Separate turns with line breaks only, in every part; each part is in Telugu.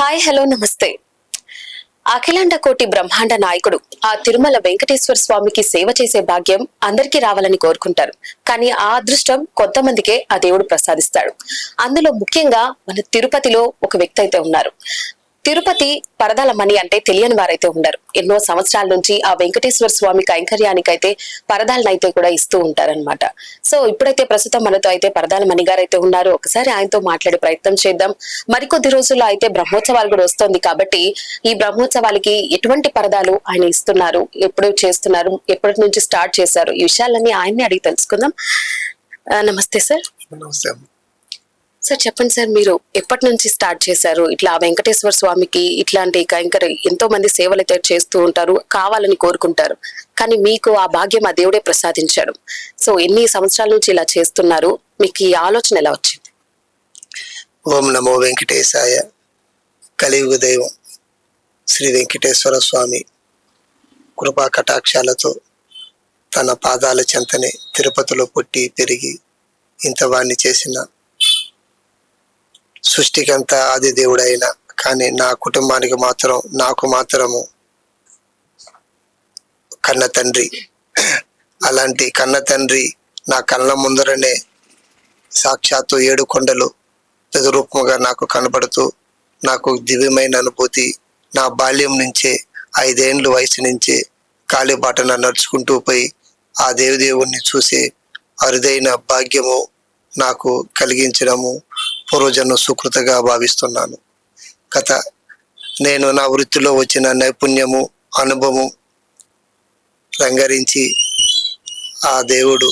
హాయ్ హలో నమస్తే. అఖిలాండ కోటి బ్రహ్మాండ నాయకుడు ఆ తిరుమల వెంకటేశ్వర స్వామికి సేవ చేసే భాగ్యం అందరికీ రావాలని కోరుకుంటారు. కానీ ఆ అదృష్టం కొంతమందికే ఆ దేవుడు ప్రసాదిస్తాడు. అందులో ముఖ్యంగా మన తిరుపతిలో ఒక వ్యక్తి అయితే ఉన్నారు. తిరుపతి పరదాల మణి అంటే తెలియని వారైతే ఉండరు. ఎన్నో సంవత్సరాల నుంచి ఆ వెంకటేశ్వర స్వామి కైంకర్యానికైతే పరదాలనైతే కూడా ఇస్తూ ఉంటారన్నమాట. సో ఇప్పుడైతే ప్రస్తుతం మనతో అయితే పరదాల మణి గారు అయితే ఉన్నారు. ఒకసారి ఆయనతో మాట్లాడే ప్రయత్నం చేద్దాం. మరికొద్ది రోజుల్లో అయితే బ్రహ్మోత్సవాలు కూడా వస్తుంది కాబట్టి ఈ బ్రహ్మోత్సవాలకి ఎటువంటి పరదాలు ఆయన ఇస్తున్నారు? ఎప్పుడు చేస్తున్నారు? ఎప్పటి నుంచి స్టార్ట్ చేశారు? ఈ విషయాలన్నీ ఆయన్ని అడిగి తెలుసుకుందాం. నమస్తే సార్.
నమస్తే
సార్ చెప్పండి సార్ మీరు ఎప్పటి నుంచి స్టార్ట్ చేశారు? ఇట్లా వెంకటేశ్వర స్వామికి ఇట్లాంటి కైంకర్ ఎంతో మంది సేవలు అయితే చేస్తూ ఉంటారు కావాలని కోరుకుంటారు. కానీ మీకు ఆ భాగ్యం ఆ దేవుడే ప్రసాదించాడు. సో ఎన్ని సంవత్సరాల నుంచి ఇలా చేస్తున్నారు? మీకు ఈ ఆలోచన ఎలా వచ్చింది?
ఓం నమో వెంకటేశాయ. కలియుగ దైవం శ్రీ వెంకటేశ్వర స్వామి కృపా కటాక్షాలతో తన పాదాల చెంతనే తిరుపతిలో పుట్టి పెరిగి ఇంత వాణ్ణి చేసిన సృష్టికంతా ఆది దేవుడైన కానీ నా కుటుంబానికి మాత్రం నాకు మాత్రము కన్న తండ్రి. అలాంటి కన్న తండ్రి నా కళ్ళ ముందరనే సాక్షాత్తు ఏడు కొండలు ప్రతిరూపముగా నాకు కనబడుతూ నాకు దివ్యమైన అనుభూతి నా బాల్యం నుంచే ఐదేండ్ల వయసు నుంచే కాలిబాటన నడుచుకుంటూ పోయి ఆ దేవదేవుణ్ణి చూసే అరుదైన భాగ్యము నాకు కలిగించడము పూర్వజన్మ సుకృతగా భావిస్తున్నాను. కథ నేను నా వృత్తిలో వచ్చిన నైపుణ్యము అనుభవం రంగరించి ఆ దేవుడు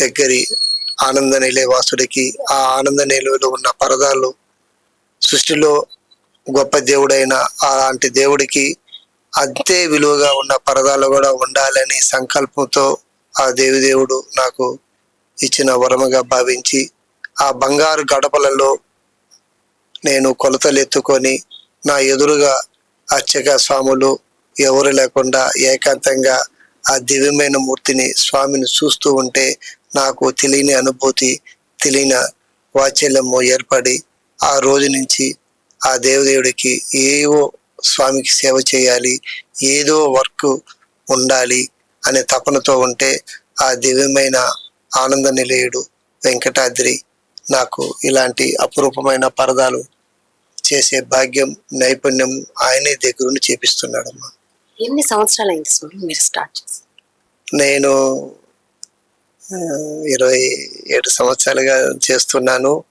దగ్గరి ఆనంద నిలయవాసుడికి ఆ ఆనంద నిలయలో ఉన్న పరదాలు సృష్టిలో గొప్ప దేవుడైన అలాంటి దేవుడికి అంతే విలువగా ఉన్న పరదాలు కూడా ఉండాలని సంకల్పంతో ఆ దేవిదేవుడు నాకు ఇచ్చిన వరముగా భావించి ఆ బంగారు గడపలలో నేను కొలతలు ఎత్తుకొని నా ఎదురుగా అర్చక స్వాములు ఎవరు లేకుండా ఏకాంతంగా ఆ దివ్యమైన మూర్తిని స్వామిని చూస్తూ ఉంటే నాకు తెలియని అనుభూతి తెలియని వాత్సల్యము ఏర్పడి ఆ రోజు నుంచి ఆ దేవదేవుడికి ఏవో స్వామికి సేవ చేయాలి ఏదో వర్క్ ఉండాలి అనే తపనతో ఉంటే ఆ దివ్యమైన ఆనంద నిలయుడు వెంకటాద్రి నాకు ఇలాంటి అపురూపమైన పరదాలు చేసే భాగ్యం నైపుణ్యం ఆయనే దగ్గరుండి చేపిస్తున్నాడమ్మా.
ఎన్ని సంవత్సరాలు అయింది స్వామి మీరు స్టార్ట్ చేసి?
నేను ఇరవై ఏడు సంవత్సరాలుగా చేస్తున్నాను.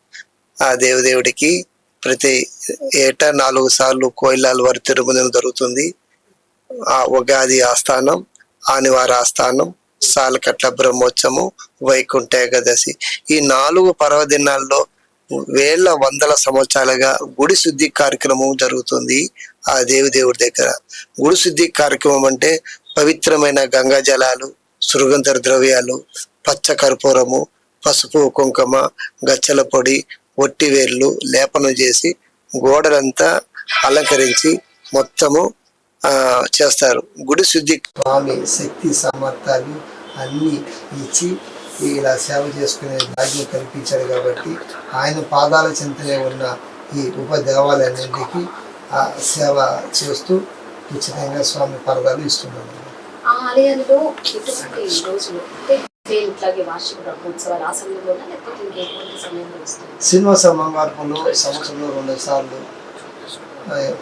ఆ దేవదేవుడికి ప్రతి ఏటా నాలుగు సార్లు కోయిలాల వారి తిరుమల జరుగుతుంది. ఆ ఉగాది ఆస్థానం ఆనివార ఆస్థానం సాలకట్ల బ్రహ్మోత్సవము వైకుంఠ ఏకాదశి. ఈ నాలుగు పర్వదినాల్లో వేల వందల సంవత్సరాలుగా గుడి శుద్ధి కార్యక్రమం జరుగుతుంది ఆ దేవి దేవుడి దగ్గర. గుడి శుద్ధి కార్యక్రమం అంటే పవిత్రమైన గంగా జలాలు సుగంధ ద్రవ్యాలు పచ్చ కర్పూరము పసుపు కుంకుమ గచ్చల పొడి ఒట్టివేర్లు లేపనం చేసి గోడలంతా అలంకరించి మొత్తము చేస్తారు. గుడి శుద్ధి స్వామి శక్తి సామర్థ్యాలు అన్ని ఇచ్చి ఇలా సేవ చేసుకునే భాగ్యం కల్పించాడు కాబట్టి ఆయన పాదాల చింతనే ఉన్న ఈ ఉప దేవాలయాన్నింటికి ఆ సేవ చేస్తూ ఉచితంగా స్వామి పరదాలు ఇస్తున్నాను
ఆ ఆలయాల్లో ఎటువంటి రోజులు అంటే సేమ్ ఇట్లాగే వార్షిక బ్రహ్మోత్సవాలు ఆ సమయంలోనా లేకపోతే ఇంకెటువంటి సమయంలో వస్తుంది
శ్రీనివాస మంగారపంలో సంవత్సరంలో రెండు సార్లు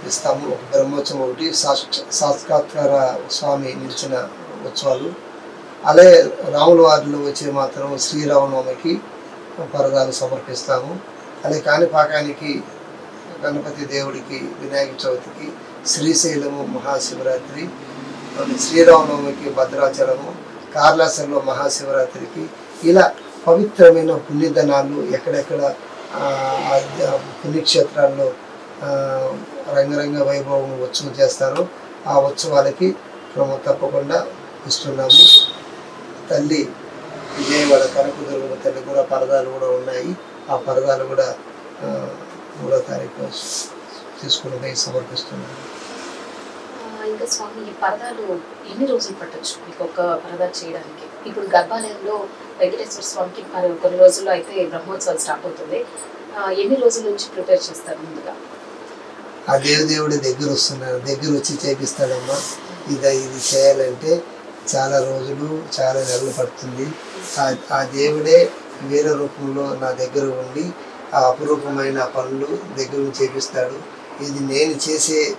ఇస్తాము. ఒక బ్రహ్మోత్సవం ఒకటి సాక్ష- సాక్షాత్కార స్వామి నిలిచిన ఉత్సవాలు. అలాగే రాముల వారిలో వచ్చే మాత్రం శ్రీరామనవమికి పరదాలు సమర్పిస్తాము. అలాగే కాణిపాకానికి గణపతి దేవుడికి వినాయక చవితికి శ్రీశైలము మహాశివరాత్రి శ్రీరామనవమికి భద్రాచలము కార్లాసంలో మహాశివరాత్రికి ఇలా పవిత్రమైన పుణ్యదనాలు ఎక్కడెక్కడ పుణ్యక్షేత్రాల్లో రంగరంగ వైభవం ఉత్సవం చేస్తారో ఆ ఉత్సవాలకి క్రమం తప్పకుండా ఇస్తున్నాము. తల్లి విజయవాడ కనకదుర్గమ్మ తల్లి కూడా పరదాలు కూడా ఉన్నాయి. ఆ పరదాలు కూడా మూడో తారీఖు తీసుకుని
ఆ, ఇంకా స్వామి ఈ పరదాలు ఎన్ని రోజులు పట్టొచ్చు? మీకు ఒక పరదా చేయడానికి? ఇప్పుడు గర్భాలయంలో వెంకటేశ్వర స్వామికి కొన్ని రోజుల్లో అయితే బ్రహ్మోత్సవాలు స్టార్ట్ అవుతుంది. ఎన్ని రోజుల నుంచి ప్రిపేర్ చేస్తారు ముందుగా?
ఆ దేవదేవుడి దగ్గర వస్తున్నాను దగ్గర వచ్చి చేపిస్తాడమ్మా. ఇది ఇది చేయాలంటే చాలా రోజులు చాలా నెలలు పడుతుంది. ఆ- దేవుడే వేరే రూపంలో నా దగ్గర ఉండి ఆ అపురూపమైన పనులు దగ్గర చేపిస్తాడు. ఇది నేను చేసే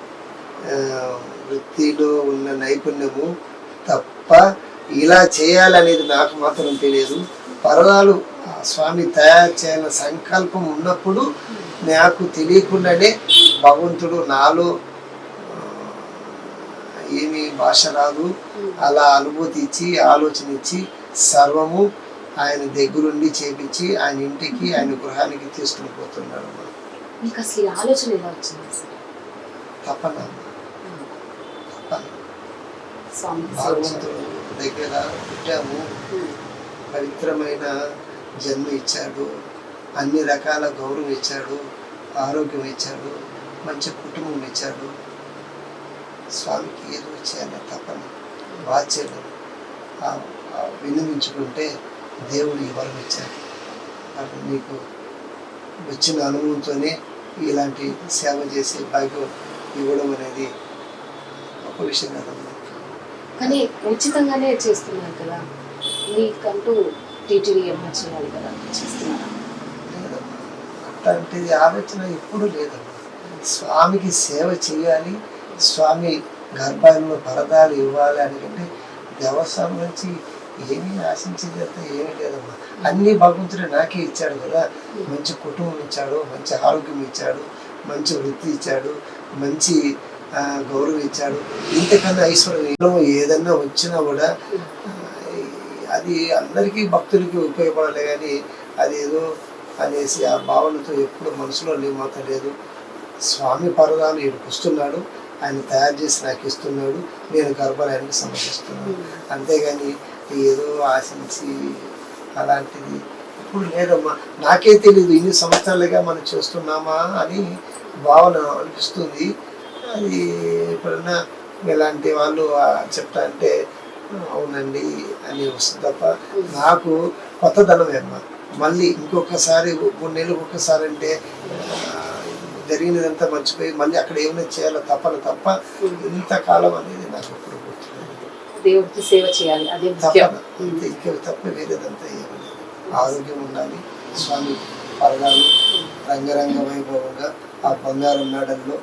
వృత్తిలో ఉన్న నైపుణ్యము తప్ప ఇలా చేయాలనేది నాకు మాత్రం తెలియదు. పర్వాలు స్వామి తయారు చేయాలన్న సంకల్పం ఉన్నప్పుడు నాకు తెలియకుండానే భగవంతుడు నాలో ఏమి భాష రాదు. అలా అనుభూతి ఇచ్చి ఆలోచన ఇచ్చి సర్వము ఆయన దగ్గరుండి చేపించి ఆయన ఇంటికి ఆయన గృహానికి తీసుకుని పోతున్నాడు అమ్మా.
మీకు అసలు ఈ ఆలోచన ఎలా వచ్చింది సార్
తప్పన భగవంతుడు దగ్గర పుట్టాము. పవిత్రమైన జన్మ ఇచ్చాడు. అన్ని రకాల గౌరవం ఇచ్చాడు. ఆరోగ్యం ఇచ్చాడు. మంచి కుటుంబం ఇచ్చాడు. స్వామికి ఏదో చేయాలి తప్పని వాచ్యలు వినిపించుకుంటే దేవుడు ఈ వరం ఇచ్చాడు. అప్పుడు నీకు వచ్చిన అనుభవంతోనే ఇలాంటి సేవ చేసే భాగ్యం ఇవ్వడం అనేది గొప్ప విషయం కదమ్మా
కానీ ఉచితంగానే చేస్తున్నారు కదా. మీకంటూ టీటీడీ చేయాలి కదా చేస్తున్నారా.
అట్లాంటిది ఆలోచన ఎప్పుడు లేదమ్మా స్వామికి సేవ చేయాలి స్వామి గర్భంలో పరదాలు ఇవ్వాలి అనుకంటే దేవస్థానం నుంచి ఏమీ ఆశించింది అంతా ఏమీ లేదమ్మా. అన్ని భగవంతుడు నాకే ఇచ్చాడు కదా. మంచి కుటుంబం ఇచ్చాడు మంచి ఆరోగ్యం ఇచ్చాడు మంచి వృత్తి ఇచ్చాడు మంచి గౌరవం ఇచ్చాడు. ఇంతకన్నా ఐశ్వర్యం ఏదన్నా వచ్చినా కూడా అది అందరికీ భక్తులకి ఉపయోగపడాలి కానీ అదేదో అనేసి ఆ భావనతో ఎప్పుడు మనసులో లేమాత లేదు స్వామి పరదాలు వస్తున్నాడు ఆయన తయారు చేసి నాకు ఇస్తున్నాడు. నేను గర్భాలయానికి సమర్పిస్తున్నాను అంతేగాని ఏదో ఆశించి అలాంటిది. ఇప్పుడు లేదమ్మా నాకే తెలియదు ఇన్ని సంవత్సరాలుగా మనం చేస్తున్నామా అని భావన అనిపిస్తుంది. అది ఎప్పుడన్నా ఇలాంటి వాళ్ళు చెప్తా అంటే అవునండి అని వస్తుంది తప్ప నాకు కొత్తదనమే అమ్మా. మళ్ళీ ఇంకొకసారి మూడు నెలలకు ఒక్కసారి అంటే జరిగినదంతా మర్చిపోయి మళ్ళీ అక్కడ ఏమైనా చేయాలో తప్పన తప్ప ఇంతకాలం అనేది నాకు ఎప్పుడు గుర్తులేదు.
దేవుడికి సేవ చేయాలి అదే ముఖ్యం.
తప్పన. ఇంత ఇక్కడ తప్ప వేరేదంతా ఆరోగ్యం ఉండాలి స్వామి పరదాలు రంగరంగ వైభవంగా ఆ బంగారం మేడల్లో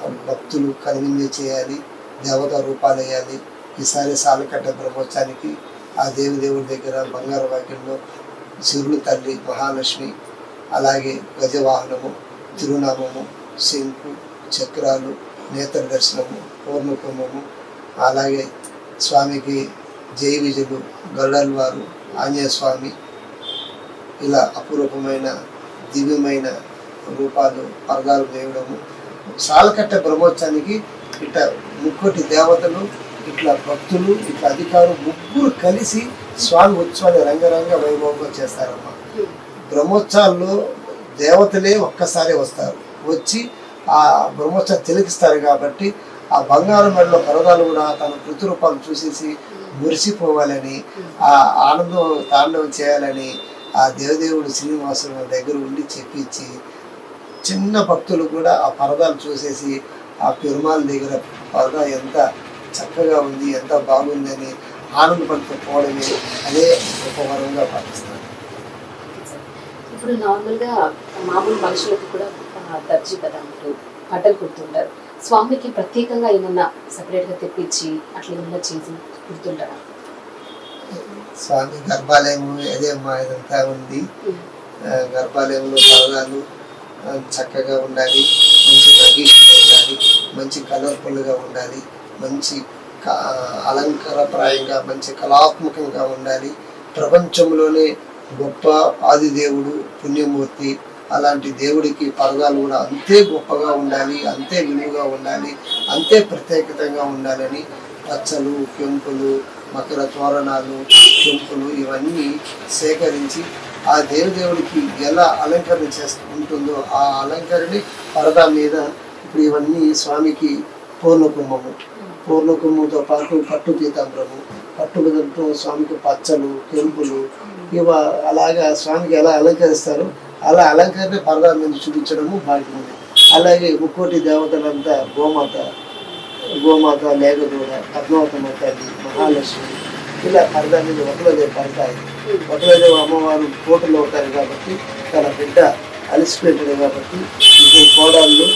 ఆ భక్తులు కనువిందు చేయాలి దేవత రూపాలు వేయాలి ఈసారి సాలకట్ట బ్రహ్మోత్సవానికి ఆ దేవదేవుడి దగ్గర బంగారు వాక్యంలో శివుడు తల్లి మహాలక్ష్మి అలాగే గజవాహనము తిరునామము శంకు చక్రాలు నేత్ర దర్శనము పూర్ణకుంభము అలాగే స్వామికి జై విజయులు గల్లల్ వారు ఆంజనేయ స్వామి ఇలా అపురూపమైన దివ్యమైన రూపాలు పరదాలు వేయడము. సాలకట్ట బ్రహ్మోత్సవానికి ఇట్లా ముక్కటి దేవతలు ఇట్లా భక్తులు ఇట్లా అధికారులు ముగ్గురు కలిసి స్వామి ఉత్సవాన్ని రంగరంగ వైభవంగా చేస్తారమ్మా. బ్రహ్మోత్సవాల్లో దేవతలే ఒక్కసారి వస్తారు. వచ్చి ఆ బ్రహ్మోత్సవం తిలకిస్తారు కాబట్టి ఆ బంగారు మెడలో పరదాలు కూడా తన ప్రతిరూపాలు చూసేసి మురిసిపోవాలని ఆ ఆనందం తాండవం చేయాలని ఆ దేవదేవుడు శ్రీనివాసుడు దగ్గర ఉండి చెప్పించి చిన్న భక్తులు కూడా ఆ పరదాలు చూసేసి ఆ పెరుమాల దగ్గర పరదా ఎంత చక్కగా ఉంది ఎంత బాగుందని ఆనందపడుతూ పోవడమే అదే గొప్ప వరంగా పాటిస్తాను
ఇప్పుడు నార్మల్గా మామూలు మనుషులకు కూడా దర్జీ కదా అంటూ బట్టలు కుడుతుంటారు స్వామికి ప్రత్యేకంగా ఏమన్నా సెపరేట్గా తెప్పించి అట్లా ఏమన్నా చేసి కుడుతుంటారా
స్వామి గర్భాలయము అదే మా ఇదంతా ఉంది. గర్భాలయంలో పరదాలు ఆ, చక్కగా ఉండాలి మంచి నగీషుగా ఉండాలి మంచి కలర్ఫుల్గా ఉండాలి మంచి అలంకారప్రాయంగా మంచి కళాత్మకంగా ఉండాలి. ప్రపంచంలోనే గొప్ప ఆదిదేవుడు పుణ్యమూర్తి. అలాంటి దేవుడికి పర్వాలు కూడా అంతే గొప్పగా ఉండాలి అంతే విలువగా ఉండాలి అంతే ప్రత్యేకతంగా ఉండాలని పచ్చలు పెంపులు మకర తోరణాలు పెంపులు ఇవన్నీ సేకరించి ఆ దేవదేవుడికి ఎలా అలంకరణ చేస్తూ ఉంటుందో ఆ అలంకరణ పరదా మీద ఇప్పుడు ఇవన్నీ స్వామికి పూర్ణకుంభము. పూర్ణకుంభంతో పాటు పట్టు పీతాంబరము. పట్టు స్వామికి పచ్చలు కెంపులు ఇవ అలాగా స్వామికి ఎలా అలంకరిస్తారో అలా అలంకరణ పరదా మీద చూపించడము భాగ్యమే. అలాగే ముక్కోటి దేవతలంతా గోమాత గోమాత లేగదూడ పద్మావతమ్మ తల్లి మహాలక్ష్మి. ఇలా పరదా మీద ఒకలోదేవి పడతాయి. ఒకలోదేవి అమ్మవారు కోటలో ఉంటారు కాబట్టి తన బిడ్డ అలసిపోయింది కాబట్టి ఇద్దరు కోడళ్ళు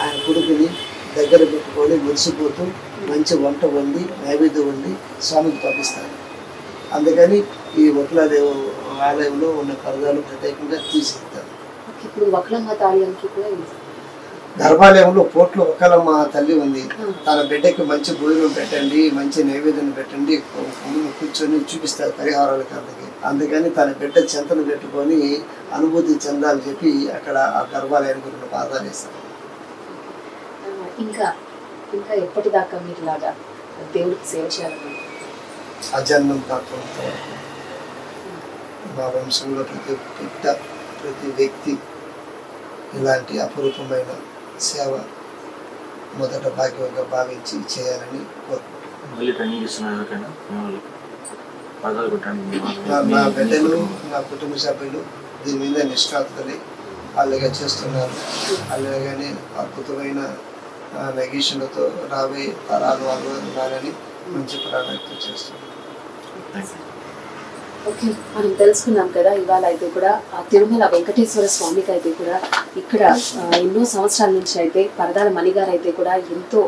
ఆయన కొడుకుని దగ్గర పెట్టుకొని మురిసిపోతూ మంచి వంట వండి నైవేద్యం వండి స్వామికి పంపిస్తారు. అందుకని ఈ ఒకలాదేవి ఆలయంలో ఉన్న పరదాలు ప్రత్యేకంగా తీసిస్తారు.
ఇప్పుడు వక్లమ్మ కూడా.
గర్భాలయంలో పోట్లో ఒకలమ్మ తల్లి ఉంది. తన బిడ్డకి మంచి భోజనం పెట్టండి మంచి నైవేద్యం పెట్టండి కూర్చొని చూపిస్తారు పరిహారాలకి అందుకే అందుకని తన బిడ్డ చెంతను పెట్టుకొని అనుభూతి చెందాలని చెప్పి అక్కడ ఆ గర్భాలయానికి రెండు పాదాలు వేస్తారు.
ఆ, ఇంకా ఇంకా ఎప్పటిదాకా మీరు ఇలాగా దేవుడికి సేవ చేయాలని
కాకుండా వరకు మా వంశంలో ప్రతి బిడ్డ ప్రతి వ్యక్తి ఇలాంటి అపురూపమైన సేవ మొదట భాగ్యంగా భావించి చేయాలని కోరుకుంటున్నాను. నా బిడ్డలు నా కుటుంబ. సభ్యులు దీని మీద నిష్ణాతులై అలాగే చేస్తున్నారు. అలాగని అద్భుతమైన నెగేషన్లతో రాబోయే తరాలు వాళ్ళు ఉండాలని మంచి
ప్రాధాన్యత చేస్తున్నాం
ఓకే మనం తెలుసుకున్నాం కదా ఇవాళ అయితే కూడా ఆ తిరుమల వెంకటేశ్వర స్వామికి అయితే కూడా ఇక్కడ ఎన్నో సంవత్సరాల నుంచి అయితే పరదాల మణిగారు అయితే కూడా ఎంతో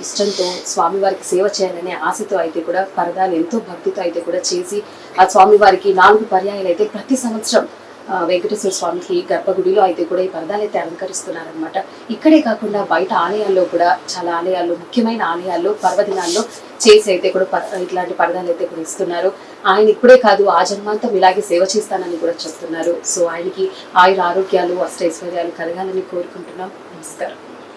ఇష్టంతో స్వామివారికి సేవ చేయాలనే ఆశతో అయితే కూడా పరదాలు ఎంతో భక్తితో అయితే కూడా చేసి ఆ స్వామివారికి నాలుగు పర్యాయాలు అయితే ప్రతి సంవత్సరం వెంకటేశ్వర స్వామికి గర్భగుడిలో అయితే కూడా ఈ పరదాలు అయితే అలంకరిస్తున్నారనమాట ఇక్కడే కాకుండా బయట ఆలయాల్లో కూడా చాలా ఆలయాల్లో ముఖ్యమైన ఆలయాల్లో పర్వదినాల్లో చేసి అయితే కూడా ఇట్లాంటి పరదాలు అయితే కూడా ఇస్తున్నారు. ఆయన ఇప్పుడే కాదు ఆ జన్మాంతం ఇలాగే సేవ చేస్తానని కూడా చెప్తున్నారు. సో ఆయనకి ఆయుర ఆరోగ్యాలు అష్టైశ్వర్యాలు కలగాలని కోరుకుంటున్నాం. నమస్కారం.